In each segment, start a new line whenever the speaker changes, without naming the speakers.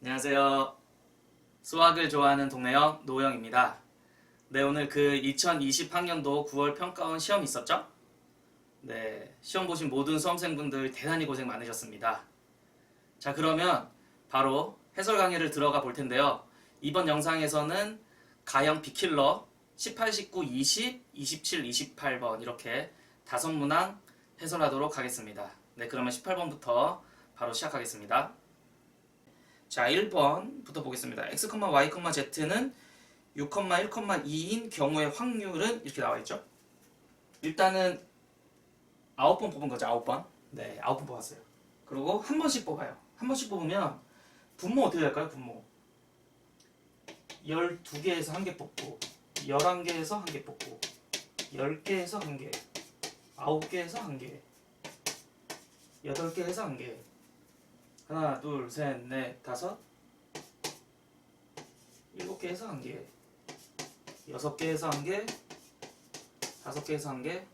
안녕하세요. 수학을 좋아하는 동네형 노영입니다. 네, 오늘 그 2020학년도 9월 평가원 시험 있었죠? 네, 시험 보신 모든 수험생분들 대단히 고생 많으셨습니다. 자, 그러면 바로 해설 강의를 들어가 볼 텐데요. 이번 영상에서는 가형 비킬러 18, 19, 20, 27, 28번 이렇게 다섯 문항 해설하도록 하겠습니다. 네, 그러면 18번부터 바로 시작하겠습니다. 자, 1번부터 보겠습니다. x, y, z는 6, 1, 2인 경우의 확률은 이렇게 나와 있죠. 일단은 9번 뽑은 거죠. 9번. 네, 9번 뽑았어요. 그리고 한 번씩 뽑아요. 한 번씩 뽑으면 분모 어떻게 될까요? 분모. 12개에서 한 개 뽑고 11개에서 한 개 뽑고 10개에서 한 개, 9개에서 한 개, 8개에서 한 개, 하나, 둘, 셋, 넷, 다섯, 일곱 개에서 한 개, 여섯 개에서 한 개, 다섯 개에서 한 개.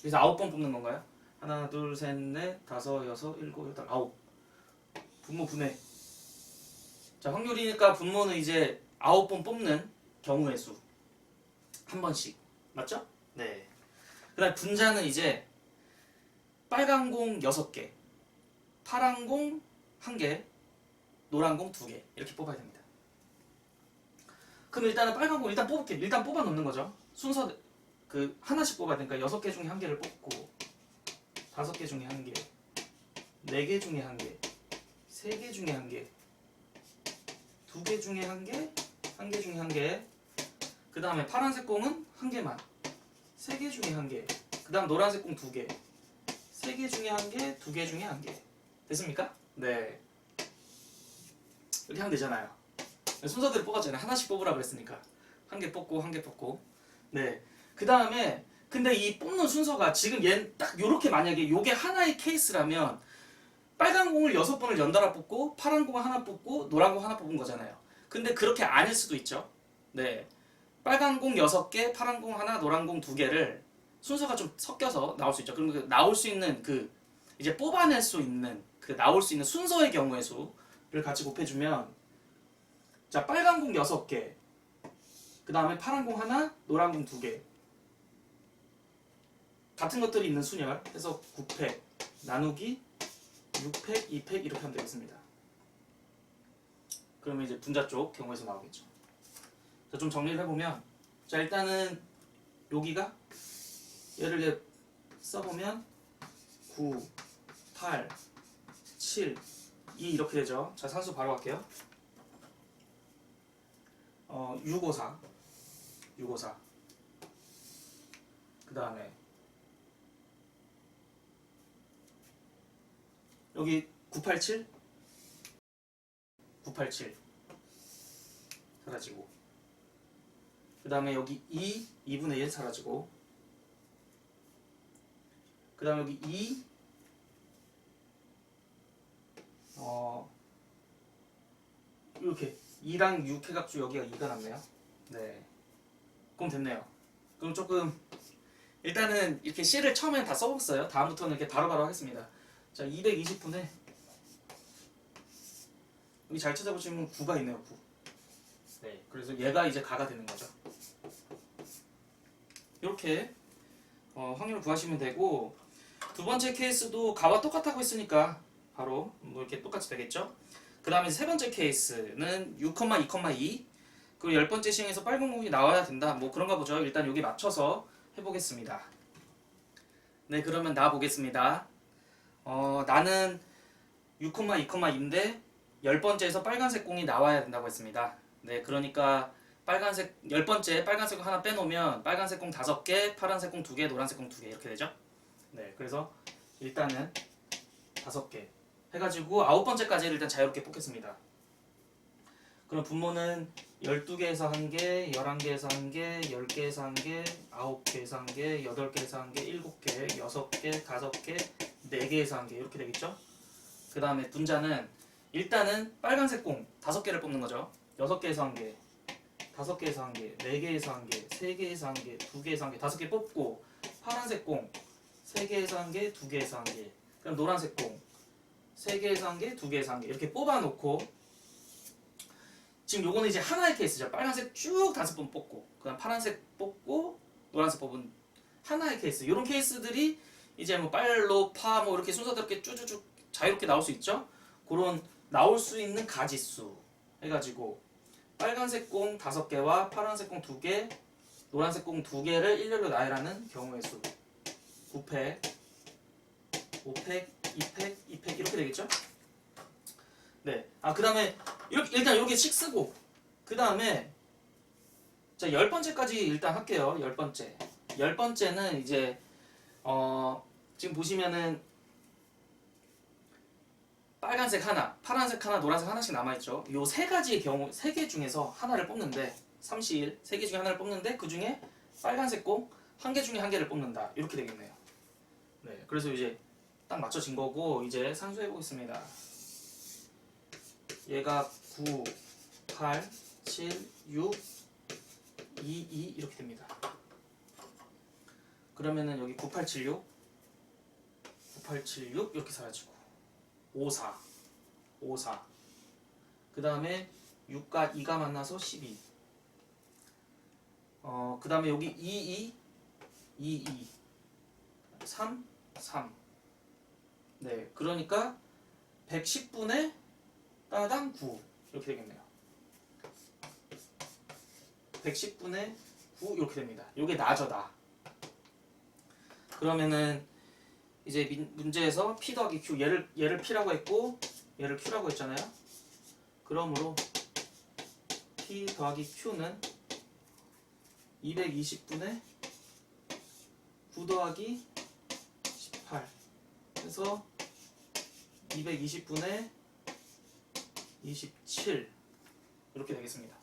그래서 아홉 번 뽑는 건가요? 하나, 둘, 셋, 넷, 다섯, 여섯, 일곱, 여덟, 아홉. 분모 분해. 자, 확률이니까 분모는 이제 아홉 번 뽑는 경우의 수. 한 번씩. 맞죠? 네. 그 다음 분자는 이제 빨간 공 6개, 파란 공 1개, 노란 공 2개 이렇게 뽑아야 됩니다. 그럼 일단은 빨간 공 일단 뽑을게. 일단 뽑아 놓는 거죠. 순서 그 하나씩 뽑아야 되니까 6개 중에 한 개를 뽑고 5개 중에 한 개, 4개 중에 한 개, 3개 중에 한 개, 2개 중에 한 개, 1개 중에 한 개. 그 다음에 파란색 공은 한 개만. 3개 중에 한 개. 그 다음 노란색 공 2개. 3개 중에 한 개, 2개 중에 한 개. 됐습니까? 네. 이렇게 하면 되잖아요. 순서대로 뽑았잖아요. 하나씩 뽑으라 그랬으니까. 한 개 뽑고, 한 개 뽑고. 네. 그 다음에, 근데 이 뽑는 순서가 지금 얘딱 요렇게 만약에 요게 하나의 케이스라면 빨간 공을 여섯 번을 연달아 뽑고, 파란 공을 하나 뽑고, 노란 공 하나 뽑은 거잖아요. 근데 그렇게 아닐 수도 있죠. 네. 빨간 공 여섯 개, 파란 공 하나, 노란 공 두 개를 순서가 좀 섞여서 나올 수 있죠. 그럼 그 나올 수 있는 그 이제 뽑아낼 수 있는 그 나올 수 있는 순서의 경우의 수를 같이 곱해주면 자 빨간 공 6개 그 다음에 파란 공 하나 노란 공 2개 같은 것들이 있는 순열. 해서 9팩 나누기 6팩 2팩 이렇게 하면 되겠습니다. 그러면 이제 분자 쪽 경우에서 나오겠죠. 자 좀 정리를 해보면 자 일단은 여기가 얘를 써보면 9 8, 7, 2 이렇게 되죠. 자, 산수 바로 갈게요. 어, 654. 654. 그 다음에 여기 987 987 사라지고 그 다음에 여기 2 2분의 1 사라지고 그 다음에 여기 2 어 이렇게 2랑 6 해갖고 여기가 2가 남네요. 네. 그럼 됐네요. 그럼 조금 일단은 이렇게 C를 처음엔 다 써봤어요. 다음부터는 이렇게 바로바로 하겠습니다. 자, 220분에 여기 잘 찾아보시면 9가 있네요. 9. 네. 그래서 얘가 이제 가가 되는 거죠. 이렇게 어, 확률을 구하시면 되고 두 번째 케이스도 가와 똑같다고 했으니까 바로 뭐 이렇게 똑같이 되겠죠. 그 다음에 세 번째 케이스는 6, 2,2 그리고 열 번째 시행에서 빨간 공이 나와야 된다. 뭐 그런가 보죠. 일단 여기 맞춰서 해보겠습니다. 네, 그러면 나 보겠습니다. 어, 나는 6, 2,2인데 열 번째에서 빨간색 공이 나와야 된다고 했습니다. 네, 그러니까 빨간색 열 번째 빨간색 공 하나 빼놓으면 빨간색 공 다섯 개, 파란색 공 두 개, 노란색 공 두 개 이렇게 되죠. 네, 그래서 일단은 다섯 개 해가지고 아홉 번째까지를 일단 자유롭게 뽑겠습니다. 그럼 분모는 12개에서 1개, 11개에서 1개, 10개에서 1개, 9개에서 1개, 8개에서 1개, 7개, 6개, 5개, 4개에서 1개 이렇게 되겠죠? 그 다음에 분자는 일단은 빨간색 공 5개를 뽑는 거죠. 6개에서 1개, 5개에서 1개, 4개에서 1개, 3개에서 1개, 2개에서 1개, 5개 뽑고 파란색 공 3개에서 1개, 2개에서 1개 그럼 노란색 공 세 개에서 한 개, 두 개에서 한 개 이렇게 뽑아놓고 지금 요거는 이제 하나의 케이스죠. 빨간색 쭉 다섯 번 뽑고 그다음 파란색 뽑고 노란색 뽑은 하나의 케이스. 이런 케이스들이 이제 뭐 빨로 파 뭐 이렇게 순서대로 쭉쭉쭉 자유롭게 나올 수 있죠. 그런 나올 수 있는 가지수 해가지고 빨간색 공 다섯 개와 파란색 공 두 개, 노란색 공 두 개를 일렬로 나열하는 경우의 수. 9팩, 5팩, 2팩, 2팩 이렇게 되겠죠? 네. 아 그 다음에 이렇게 일단 이렇게 씩 쓰고 그 다음에 자 열 번째까지 일단 할게요. 열 번째. 열 번째는 이제 어 지금 보시면은 빨간색 하나, 파란색 하나, 노란색 하나씩 남아있죠. 요 세 가지의 경우, 세 개 중에서 하나를 뽑는데, 31, 세 개 중에 하나를 뽑는데, 그 중에 빨간색 공, 한 개 중에 한 개를 뽑는다. 이렇게 되겠네요. 네, 그래서 이제 딱 맞춰진 거고, 이제 상수해 보겠습니다. 얘가 9, 8, 7, 6, 2, 2 이렇게 됩니다. 그러면은 여기 9876, 9876 이렇게 사라지고 54, 54. 그 다음에 6과 2가 만나서 12. 어, 그 다음에 여기 22, 22, 3, 3. 네, 그러니까 110분의 따당 9 이렇게 되겠네요. 110분의 9 이렇게 됩니다. 이게 나. 그러면은 이제 민- 문제에서 p 더하기 q 얘를 얘를 p라고 했고 얘를 q라고 했잖아요. 그러므로 p 더하기 q는 220분의 9 더하기 18 그래서 220분의 27 이렇게 되겠습니다.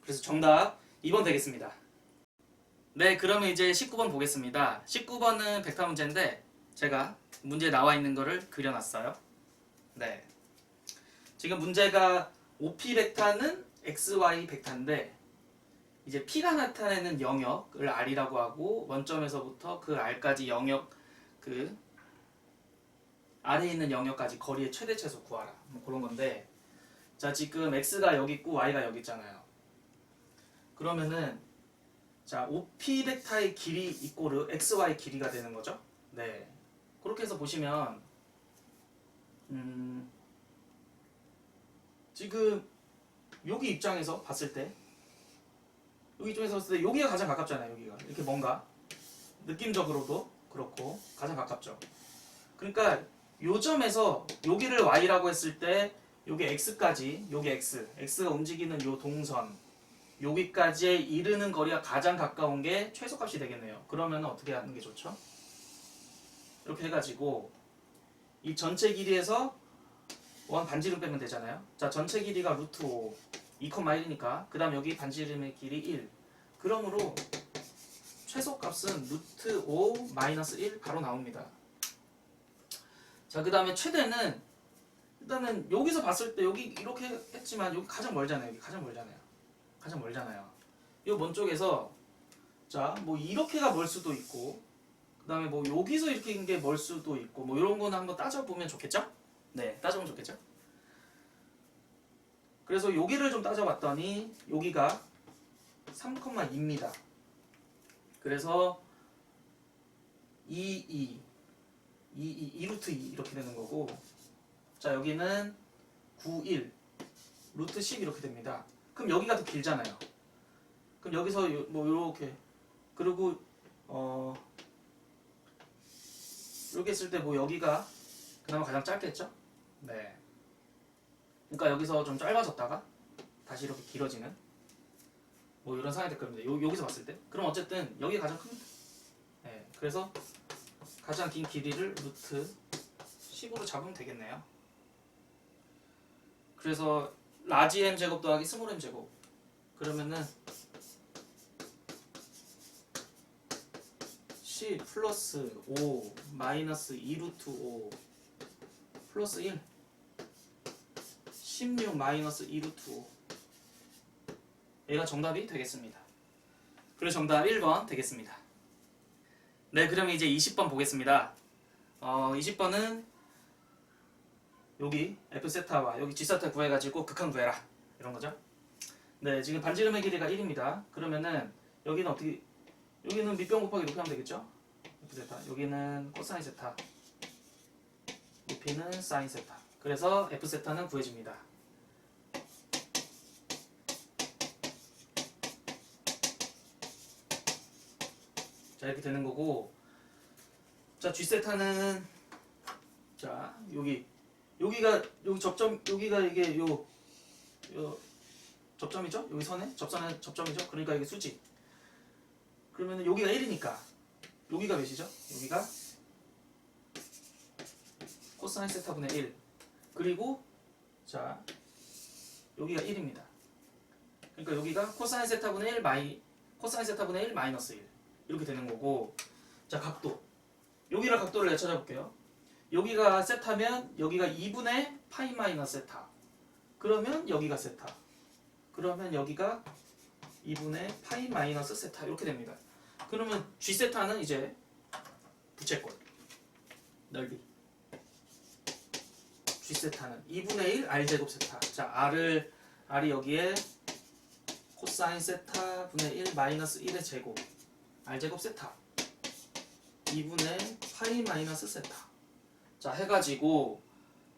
그래서 정답 2번 되겠습니다. 네, 그러면 이제 19번 보겠습니다. 19번은 벡터 문제인데 제가 문제에 나와 있는 거를 그려놨어요. 네. 지금 문제가 OP 벡터는 XY 벡터인데 이제 P가 나타내는 영역을 R이라고 하고 원점에서부터 그 R까지 영역 그 아래에 있는 영역까지 거리의 최대 최소 구하라. 뭐 그런 건데 자 지금 X가 여기 있고 Y가 여기 있잖아요. 그러면은 자, OP 벡터의 길이 이꼬르 XY 길이가 되는 거죠. 네. 그렇게 해서 보시면 음, 지금 여기 입장에서 봤을 때 여기 입장에서 봤을 때 여기가 가장 가깝잖아요. 여기가 이렇게 뭔가 느낌적으로도 그렇고 가장 가깝죠. 그러니까 요 점에서 여기를 y라고 했을 때 요게 x까지 요게 x x가 움직이는 요 동선 여기까지 이르는 거리가 가장 가까운 게 최소값이 되겠네요. 그러면 어떻게 하는 게 좋죠? 이렇게 해가지고 이 전체 길이에서 원 반지름 빼면 되잖아요. 자 전체 길이가 루트 5 2,1이니까 그 다음 여기 반지름의 길이 1 그러므로 최소값은 루트 5 마이너스 1 바로 나옵니다. 자 그 다음에 최대는 일단은 여기서 봤을 때 여기 이렇게 했지만 여기 가장 멀잖아요. 여기 가장 멀잖아요. 가장 멀잖아요. 이 먼 쪽에서 자 뭐 이렇게가 멀 수도 있고 그 다음에 뭐 여기서 이렇게 있는 게멀 수도 있고 뭐 이런 거는 한번 따져보면 좋겠죠? 네, 따져보면 좋겠죠? 그래서 여기를 좀 따져봤더니 여기가 3,2입니다. 그래서 2, 2, 2, 2, 2 루트 2 이렇게 되는 거고 자 여기는 9, 1 루트 10 이렇게 됩니다. 그럼 여기가 더 길잖아요. 그럼 여기서 요- 뭐 이렇게 그리고 어 이렇게 했을 때 뭐 여기가 그나마 가장 짧겠죠? 네. 그러니까 여기서 좀 짧아졌다가 다시 이렇게 길어지는 뭐 이런 상황이 될 겁니다. 요, 여기서 봤을 때 그럼 어쨌든 여기 가장 큽니다. 네. 그래서 가장 긴 길이를 루트 10으로 잡으면 되겠네요. 그래서 라지 m 제곱 더하기 스몰 m 제곱 그러면은 10 플러스 5 마이너스 2 루트 5 플러스 1 16 마이너스 2 루트 5 얘가 정답이 되겠습니다. 그래서 정답 1번 되겠습니다. 네, 그러면 이제 20번 보겠습니다. 어, 20번은 여기 f 세타와 여기 g 세타 구해가지고 극한 구해라 이런 거죠. 네, 지금 반지름의 길이가 1입니다. 그러면은 여기는 어떻게 여기는 밑변 곱하기 높이 하면 되겠죠? f 세타 여기는 코사인 세타 높이는 사인 세타. 그래서 f 세타는 구해집니다. 자 이렇게 되는 거고. 자 G 세타는 자 여기 여기가 여기 접점 여기가 이게 요, 요 접점이죠? 여기 선에? 접선에 접점이죠? 그러니까 이게 수직 그러면 여기가 1이니까. 여기가 몇이죠? 여기가 코사인 세타분의 1 그리고 자 여기가 1입니다. 그러니까 여기가 코사인 세타분의 1 마이 코사인 세타분의 1 마이너스 1 이렇게 되는 거고. 자 각도. 여기를 각도를 내가 찾아볼게요. 여기가 세타면 여기가 2분의 파이 마이너스 세타. 그러면 여기가 세타. 그러면 여기가 2분의 파이 마이너스 세타. 이렇게 됩니다. 그러면 G 세타는 이제 부채꼴 넓이. G 세타는 2분의 1 R 제곱 세타. 자 R을 R이 여기에 코사인 세타 분의 1 마이너스 1의 제곱 r제곱 세타. 2분의 파이 마이너스 세타. 자 해가지고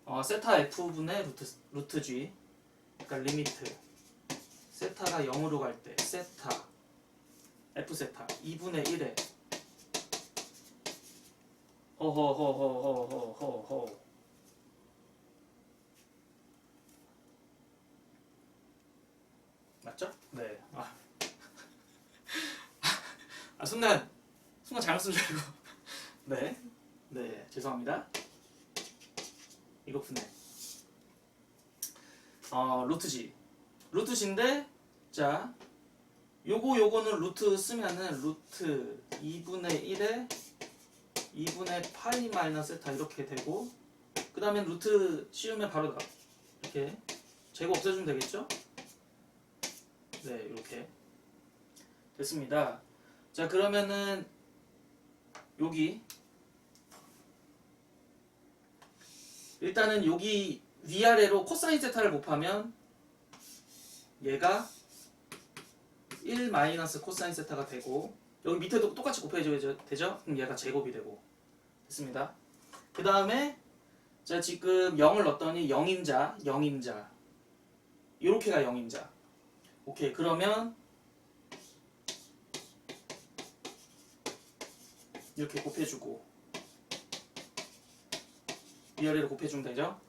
어, 세타 f분의 루트, 루트 g. 그러니까 리미트. 세타가 0으로 갈 때 세타 f 세타. 2분의 1에. 어허허허허허허허. 아 순간 순간 잘못 쓴 줄 알고. 네. 네 죄송합니다. 이거 푸네 어 루트지. 루트지인데 자 요거 요거는 루트 쓰면은 루트 2분의 1에 2분의 파이 마이너스 세타 이렇게 되고 그 다음에 루트 씌우면 바로 나 이렇게 제곱 없애주면 되겠죠? 네 이렇게. 됐습니다 자 그러면은 여기 일단은 여기 위아래로 코사인 세타를 곱하면 얘가 1 마이너스 코사인 세타가 되고 여기 밑에도 똑같이 곱해줘야 되죠? 그럼 얘가 제곱이 되고 됐습니다. 그 다음에 자 지금 0을 넣었더니 0인자 0인자 요렇게가 0인자 오케이 그러면 이렇게 곱해주고 위아래로 곱해주면 되죠?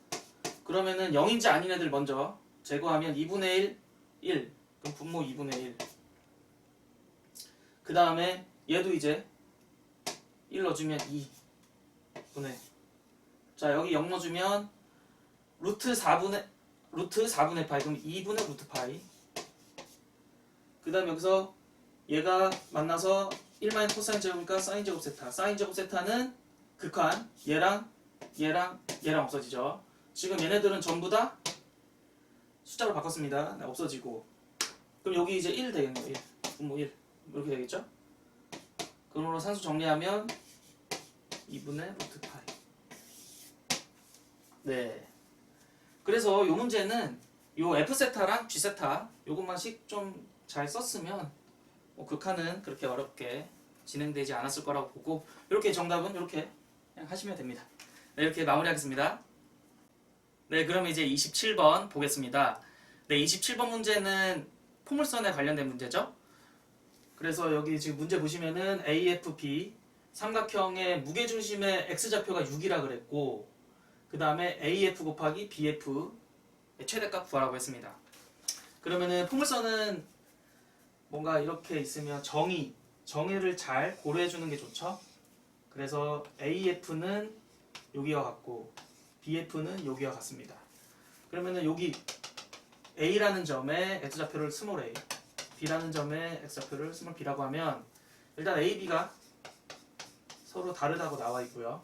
그러면은 0인지 아닌 애들 먼저 제거하면 2분의 1 1 그럼 분모 2분의 1 그 다음에 얘도 이제 1 넣어주면 2분의. 자 여기 0 넣어주면 루트 4분의 루트 4분의 파이. 그럼 2분의 루트 파이. 그 다음 여기서 얘가 만나서 1 마이너스 코사인 제곱이니까 사인 제곱 세타. 사인 제곱 세타는 극한 얘랑 얘랑 얘랑 없어지죠. 지금 얘네들은 전부 다 숫자로 바꿨습니다. 네, 없어지고. 그럼 여기 이제 1 되겠네요 1 분모 1 이렇게 되겠죠? 그러므로 산수 정리하면 2분의 루트 파이 네. 그래서 요 문제는 요 F 세타랑 G 세타 요것만씩 좀 잘 썼으면 뭐 극한은 그렇게 어렵게 진행되지 않았을 거라고 보고 이렇게 정답은 이렇게 그냥 하시면 됩니다. 네, 이렇게 마무리하겠습니다. 네, 그럼 이제 27번 보겠습니다. 네, 27번 문제는 포물선에 관련된 문제죠. 그래서 여기 지금 문제 보시면은 AFP 삼각형의 무게중심의 x좌표가 6이라 그랬고 그 다음에 AF 곱하기 BF 의 최대값 구하라고 했습니다. 그러면은 포물선은 뭔가 이렇게 있으면 정의, 정의를 잘 고려해 주는 게 좋죠. 그래서 AF는 여기와 같고 BF는 여기와 같습니다. 그러면은 여기 A라는 점에 x좌표를 스몰 a, B라는 점에 x좌표를 스몰 b라고 하면 일단 A, B가 서로 다르다고 나와 있고요.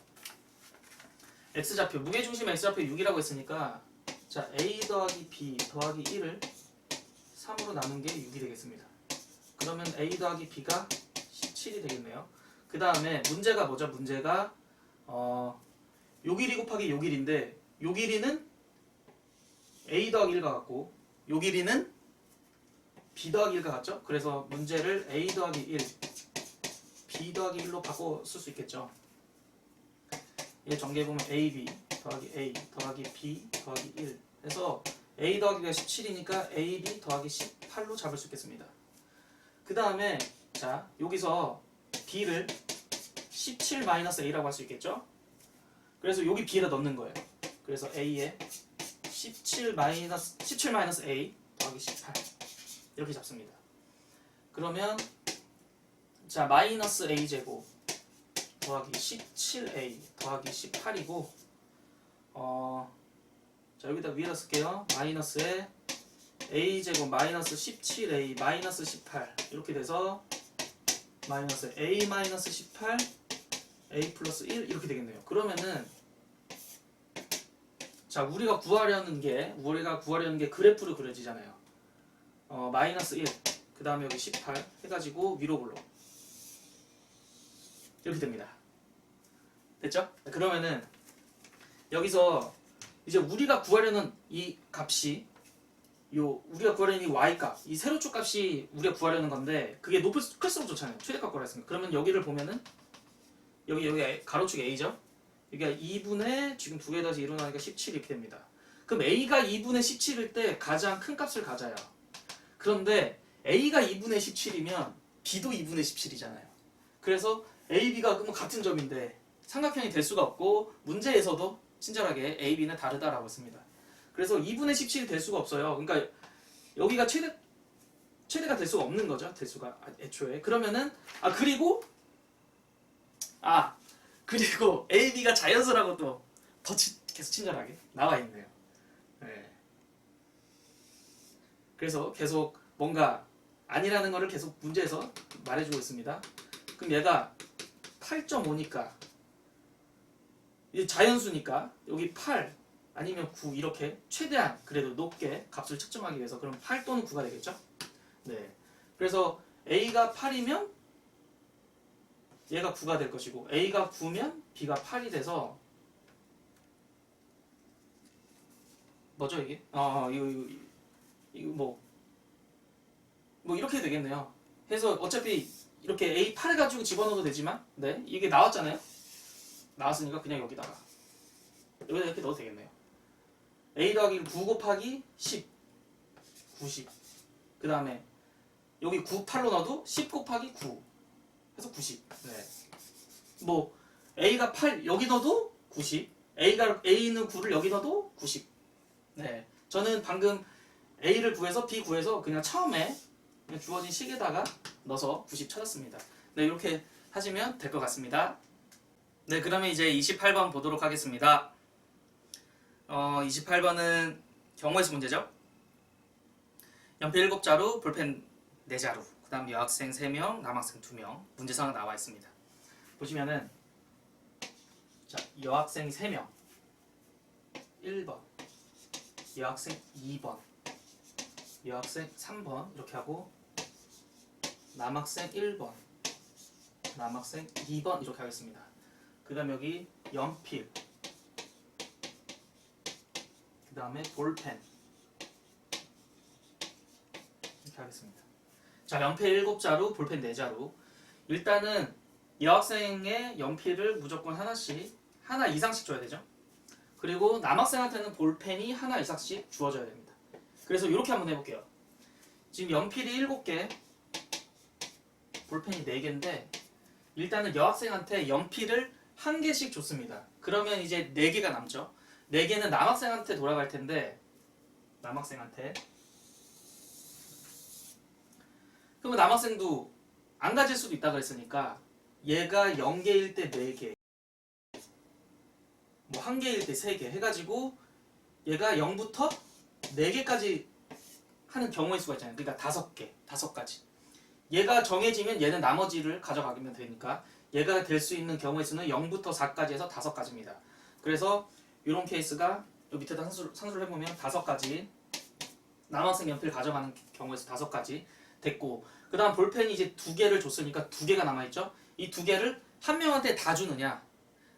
x좌표, 무게중심 x좌표 6이라고 했으니까 자 A 더하기 B 더하기 1을 3으로 나눈 게 6이 되겠습니다. 그러면 A 더하기 B가 17이 되겠네요. 그 다음에 문제가 뭐죠? 문제가 어, 요 길이 곱하기 요 길인데 요 길이는 a 더하기 1과 같고 요 길이는 b 더하기 1과 같죠? 그래서 문제를 a 더하기 1, b 더하기 1로 바꿔 쓸 수 있겠죠. 얘 전개해보면 ab 더하기 a 더하기 b 더하기 1 해서 a 더하기가 17이니까 ab 더하기 18로 잡을 수 있겠습니다. 그 다음에 자 여기서 b를 17-a라고 할 수 있겠죠? 그래서 여기 b에다 넣는 거예요. 그래서 a에 17 17 a 더하기 18 이렇게 잡습니다. 그러면 자 마이너스 a 제곱 더하기 17a 더하기 18이고 어, 자 여기다 위에다 쓸게요. 마이너스에 a 제곱 마이너스 17a 마이너스 18 이렇게 돼서 마이너스 a 마이너스 18 a 플러스 1 이렇게 되겠네요. 그러면은 자 우리가 구하려는 게 우리가 구하려는 게 그래프로 그려지잖아요. 어 마이너스 1, 그 다음에 여기 18 해가지고 위로 볼로 이렇게 됩니다. 됐죠? 그러면은 여기서 이제 우리가 구하려는 이 값이 요 우리가 구하려는 이 y 값, 이 세로축 값이 우리가 구하려는 건데 그게 높을 클수록 좋잖아요. 최대값 구하랬으니까. 그러면 여기를 보면은 여기 여기 가로축 a죠. 여기가 2분의 지금 두 개 다시 일어나니까 17 이렇게 됩니다. 그럼 a가 2분의 17일 때 가장 큰 값을 가져요. 그런데 a가 2분의 17이면 b도 2분의 17이잖아요. 그래서 a, b가 그럼 같은 점인데 삼각형이 될 수가 없고 문제에서도 친절하게 a, b는 다르다라고 했습니다. 그래서 2분의 17이 될 수가 없어요. 그러니까 여기가 최대 최대가 될 수가 없는 거죠. 될 수가 애초에. 그러면은 아 그리고 아 그리고 A, B가 자연수라고 또더 계속 친절하게 나와 있네요. 네. 그래서 계속 뭔가 아니라는 거를 계속 문제에서 말해주고 있습니다. 그럼 얘가 8.5니까 이 자연수니까 여기 8 아니면 9 이렇게 최대한 그래도 높게 값을 측정하기 위해서 그럼 8 또는 9가 되겠죠? 네. 그래서 A가 8이면 얘가 9가 될 것이고 A가 9면 B가 8이 돼서 뭐죠 이게? 어 이거 이거 이거 뭐, 뭐 이렇게 되겠네요. 해서 어차피 이렇게 A 8을 가지고 집어넣어도 되지만 네 이게 나왔잖아요. 나왔으니까 그냥 여기다가 여기다 이렇게 넣어도 되겠네요. A 더하기 9 곱하기 10 90. 그 다음에 여기 9 8로 넣어도 10 곱하기 9 해서 90. 네. 뭐 A가 8 여기 넣어도 90. A가 A는 9를 여기 넣어도 90. 네. 저는 방금 A를 구해서 B 구해서 그냥 처음에 그냥 주어진 식에다가 넣어서 90 찾았습니다. 네, 이렇게 하시면 될 것 같습니다. 네, 그러면 이제 28번 보도록 하겠습니다. 어, 28번은 경우의 수 문제죠. 연필 7자루, 볼펜 4자루, 그 다음 여학생 3명, 남학생 2명 문제사항 나와 있습니다. 보시면은 자, 여학생 3명 1번 여학생 2번 여학생 3번 이렇게 하고 남학생 1번 남학생 2번 이렇게 하겠습니다. 그 다음 여기 연필 그 다음에 볼펜 이렇게 하겠습니다. 자 연필 7자루 볼펜 4자루 일단은 여학생의 연필을 무조건 하나씩 하나 이상씩 줘야 되죠. 그리고 남학생한테는 볼펜이 하나 이상씩 주어져야 됩니다. 그래서 이렇게 한번 해볼게요. 지금 연필이 7개, 볼펜이 4개인데 일단은 여학생한테 연필을 한 개씩 줬습니다. 그러면 이제 4개가 남죠. 4개는 남학생한테 돌아갈 텐데 남학생한테 그러면 남학생도 안 가질 수도 있다 그랬으니까 얘가 0개일 때 4개 뭐 1개일 때 3개 해가지고 얘가 0부터 4개까지 하는 경우의 수가 있잖아요. 그러니까 5개, 5가지. 얘가 정해지면 얘는 나머지를 가져가면 되니까 얘가 될 수 있는 경우의 수는 0부터 4까지 해서 5가지입니다. 그래서 이런 케이스가 요 밑에다 산수, 산수를 해보면 5가지 남학생 연필 가져가는 경우의 수 5가지 됐고 그 다음 볼펜이 이제 두 개를 줬으니까 두 개가 남아있죠. 이 두 개를 한 명한테 다 주느냐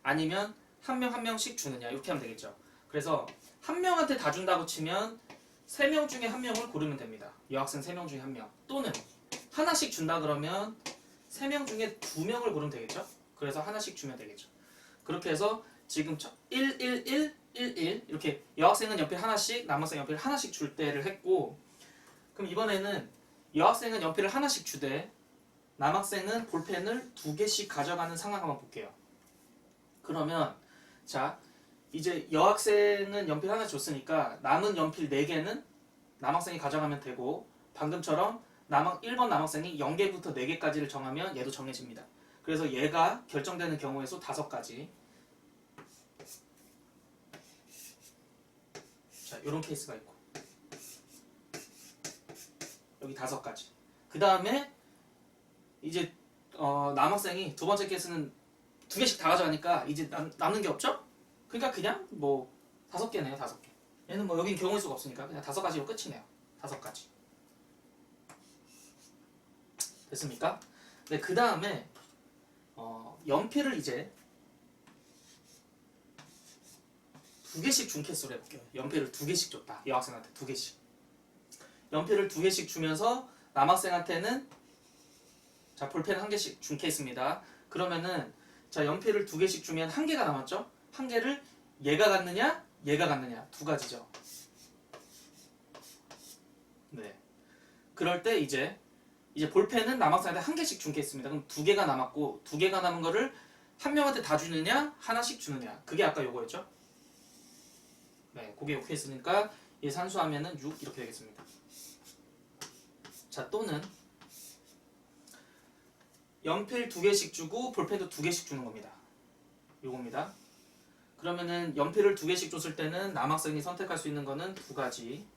아니면 한명한 명씩 주느냐 이렇게 하면 되겠죠. 그래서 한 명한테 다 준다고 치면 세 명 중에 한 명을 고르면 됩니다. 여학생 세 명 중에 한 명. 또는 하나씩 준다 그러면 세 명 중에 두 명을 고르면 되겠죠? 그래서 하나씩 주면 되겠죠. 그렇게 해서 지금 1, 1, 1, 1, 1 이렇게 여학생은 연필 하나씩, 남학생 연필 하나씩 줄 때를 했고 그럼 이번에는 여학생은 연필을 하나씩 주되 남학생은 볼펜을 두 개씩 가져가는 상황 한번 볼게요. 그러면 자 이제 여학생은 연필 하나 줬으니까 남은 연필 4개는 남학생이 가져가면 되고 방금처럼 남학 1번 남학생이 0개부터 4개까지를 정하면 얘도 정해집니다. 그래서 얘가 결정되는 경우의 수 5가지. 자, 이런 케이스가 있고. 여기 5가지. 그 다음에 이제 어, 남학생이 두 번째 케이스는 두 개씩 다 가져가니까 이제 남, 남는 게 없죠? 그러니까 그냥 뭐 다섯 개네요, 다섯 개. 얘는 뭐 여긴 경우의 수가 없으니까 그냥 다섯 가지로 끝이네요. 다섯 가지. 됐습니까? 네, 그 다음에 어, 연필을 이제 두 개씩 준 케이스로 해볼게요. 연필을 두 개씩 줬다. 여학생한테 두 개씩. 연필을 두 개씩 주면서 남학생한테는 자 볼펜 한 개씩 준 케이스입니다. 그러면은 자 연필을 두 개씩 주면 한 개가 남았죠? 한 개를 얘가 갖느냐, 얘가 갖느냐 두 가지죠. 네. 그럴 때 이제 이제 볼펜은 남학생한테 한 개씩 준 케이스입니다. 그럼 두 개가 남았고 두 개가 남은 거를 한 명한테 다 주느냐, 하나씩 주느냐. 그게 아까 요거였죠? 네, 그게 요 케이스니까 얘 산수하면은 6 이렇게 되겠습니다. 자 또는 연필 두 개씩 주고 볼펜도 두 개씩 주는 겁니다. 요겁니다. 그러면은 연필을 두 개씩 줬을 때는 남학생이 선택할 수 있는 거는 두 가지.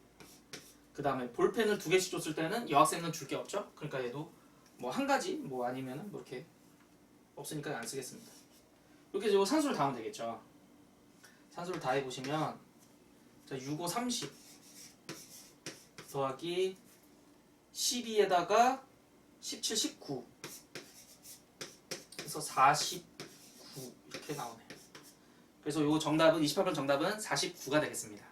그 다음에 볼펜을 두 개씩 줬을 때는 여학생은 줄 게 없죠. 그러니까 얘도 뭐 한 가지 뭐 아니면은 뭐 이렇게 없으니까 안 쓰겠습니다. 이렇게 산수를 다 하면 되겠죠. 산수를 다 해보시면 자 6, 5, 30 더하기 12에다가 17, 19 그래서 49 이렇게 나오네요. 그래서 요 정답은 28번 정답은 49가 되겠습니다.